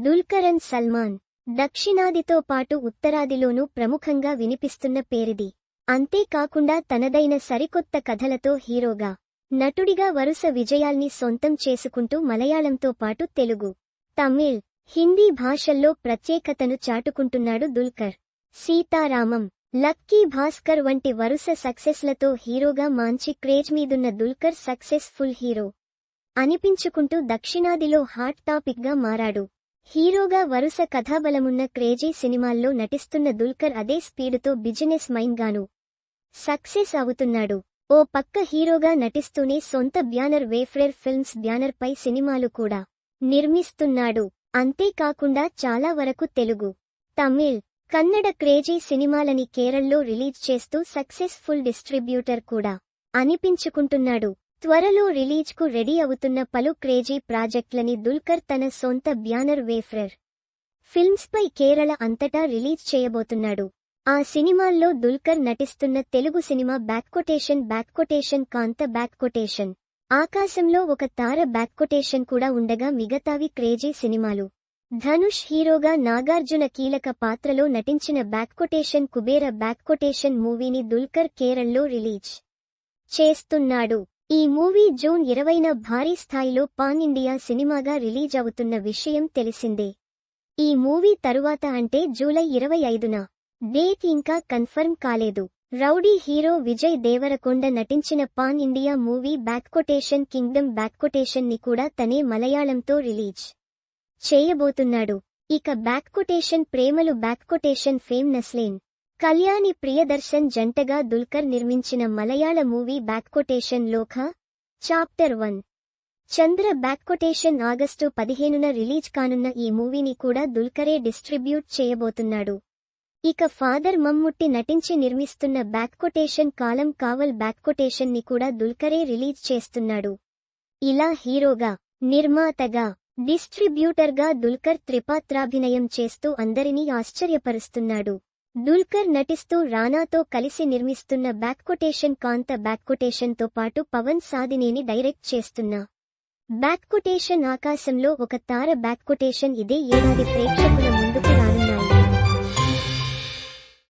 దుల్కరన్ సల్మాన్ దక్షిణాదితో పాటు ఉత్తరాదిలోనూ ప్రముఖంగా వినిపిస్తున్న పేరిది. అంతేకాకుండా తనదైన సరికొత్త కథలతో హీరోగా నటుడిగా వరుస విజయాల్ని సొంతం చేసుకుంటూ మలయాళంతో పాటు తెలుగు తమిళ్ హిందీ భాషల్లో ప్రత్యేకతను చాటుకుంటున్నాడు దుల్కర్. సీతారామం లక్కీ భాస్కర్ వంటి వరుస సక్సెస్లతో హీరోగా మాంచి క్రేజ్ మీదున్న దుల్కర్ సక్సెస్ఫుల్ హీరో. అనిపించుకుంటూ దక్షిణాదిలో హాట్ టాపిక్గా మారాడు. హీరోగా వరుస కథాబలమున్న క్రేజీ సినిమాల్లో నటిస్తున్న దుల్కర్ అదే స్పీడుతో బిజినెస్ మైన్ గాను సక్సెస్ అవుతున్నాడు. ఓ పక్క హీరోగా నటిస్తూనే సొంత బ్యానర్ వేఫ్రేర్ ఫిల్మ్స్ బ్యానర్ పై సినిమాలు కూడా నిర్మిస్తున్నాడు. అంతేకాకుండా చాలా వరకు తెలుగు తమిళ్ కన్నడ క్రేజీ సినిమాలని కేరళలో రిలీజ్ చేస్తూ సక్సెస్ఫుల్ డిస్ట్రిబ్యూటర్ కూడా అనిపించుకుంటున్నాడు. త్వరలో రిలీజ్కు రెడీ అవుతున్న పలు క్రేజీ ప్రాజెక్ట్లని దుల్కర్ తన సొంత బ్యానర్ వేఫ్రర్ ఫిల్మ్స్పై కేరళ అంతటా రిలీజ్ చేయబోతున్నాడు. ఆ సినిమాల్లో దుల్కర్ నటిస్తున్న తెలుగు సినిమా బ్యాక్కొటేషన్ బ్యాక్కొటేషన్ కాంత బ్యాక్కొటేషన్ ఆకాశంలో ఒక తార బ్యాక్కొటేషన్ కూడా ఉండగా మిగతావి క్రేజీ సినిమాలు. ధనుష్ హీరోగా నాగార్జున కీలక పాత్రలో నటించిన బ్యాక్కొటేషన్ కుబేర బ్యాక్కొటేషన్ మూవీని దుల్కర్ కేరళ్ళో రిలీజ్ చేస్తున్నాడు. ఈ మూవీ జూన్ ఇరవైన భారీ స్థాయిలో పాన్ ఇండియా సినిమాగా రిలీజ్ అవుతున్న విషయం తెలిసిందే. ఈ మూవీ తరువాత అంటే జూలై ఇరవై ఐదున. డేట్ ఇంకా కన్ఫర్మ్ కాలేదు. రౌడీ హీరో విజయ్ దేవరకొండ నటించిన pan India movie back quotation Kingdom బ్యాక్కొటేషన్ని కూడా తనే మలయాళంతో రిలీజ్ చేయబోతున్నాడు. ఇక back quotation Premalu back quotation fame Naslen. Kalyani Priyadarshan జంటగా దుల్కర్ నిర్మించిన మలయాళ movie back quotation Lokah chapter one. Chandra back quotation August పదిహేనున రిలీజ్ కానున్న ఈ మూవీని కూడా దుల్కరే డిస్ట్రిబ్యూట్ చేయబోతున్నాడు. ఇక ఫాదర్ మమ్ముట్టి నటించి నిర్మిస్తున్న బ్యాక్కొటేషన్ కాలం కావల్ బ్యాక్కొటేషన్ని కూడా దుల్కరే రిలీజ్ చేస్తున్నాడు. ఇలా హీరోగా నిర్మాతగా డిస్ట్రిబ్యూటర్గా దుల్కర్ త్రిపాత్రాభినయం చేస్తూ అందరినీ ఆశ్చర్యపరుస్తున్నాడు. దుల్కర్ నటిస్తూ రానాతో కలిసి నిర్మిస్తున్న బ్యాక్కొటేషన్ కాంత బ్యాక్కొటేషన్తో పాటు పవన్ సాదినేని డైరెక్ట్ చేస్తున్న బ్యాక్కొటేషన్ ఆకాశంలో ఒక తార బ్యాక్కొటేషన్ ఇదే ఏడాది ప్రేక్షకుల ముందుకు రానున్నారు